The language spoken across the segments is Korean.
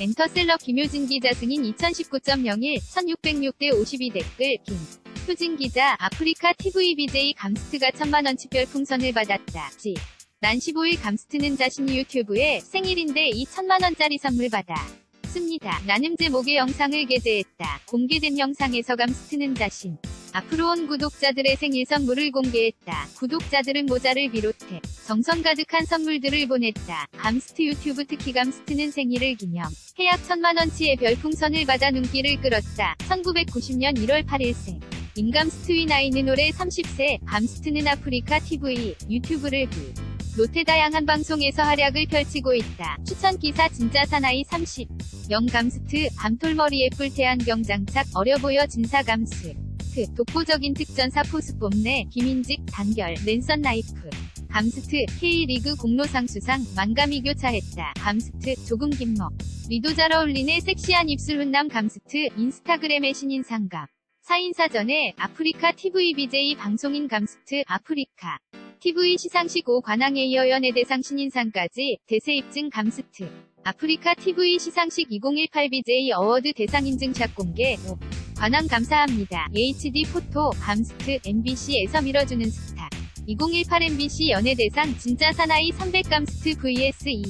엔터셀러 김효진 기자 승인 2019.01 1606대 52 댓글 김 효진 기자 아프리카 TV BJ 감스트가 천만원치 별풍선을 받았다. 지. 난 15일 감스트는 자신이 유튜브에 생일인데 이 천만원짜리 선물 받아. 습니다. 나눔 제목의 영상을 게재했다. 공개된 영상에서 감스트는 자신. 앞으로 온 구독자들의 생일 선물을 공개했다. 구독자들은 모자를 비롯해 정성 가득한 선물들을 보냈다. 감스트 유튜브 특히 감스트는 생일을 기념. 해약 천만원치의 별풍선을 받아 눈길을 끌었다. 1990년 1월 8일생. 인감스트 위 나이는 올해 30세, 감스트는 아프리카 TV, 유튜브를 비. 롯데 다양한 방송에서 활약을 펼치고 있다. 추천 기사 진짜 사나이 30. 영감스트, 밤톨머리 애플 태안경 장착, 어려 보여 진사 감스. 트, 독보적인 특전사 포스 뽐내, 김인직, 단결, 랜선 나이프. 감스트, K리그 공로상 수상, 만감이 교차했다. 감스트, 조금 김먹. 리도 잘 어울리네 섹시한 입술 훈남 감스트, 인스타그램의 신인 상감. 사인사전에 아프리카 TV BJ 방송인 감스트 아프리카 TV 시상식 5 관왕에 이어 연예대상 신인상까지 대세 입증 감스트 아프리카 TV 시상식 2018 BJ 어워드 대상 인증샷 공개 5 관왕 감사합니다. HD 포토 감스트 MBC에서 밀어주는 스타. 2018 MBC 연예대상 진짜 사나이 300 감스트 vs 2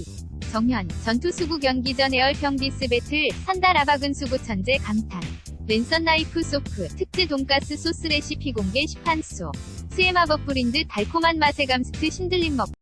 정현 전투수구 경기 전 에얼평 디스 배틀 산다라박은 수구 천재 감탄. 랜선 나이프 소프 특제 돈가스 소스 레시피 공개 시판소. 스의 마법 브린드 달콤한 맛의 감스트 신들림 먹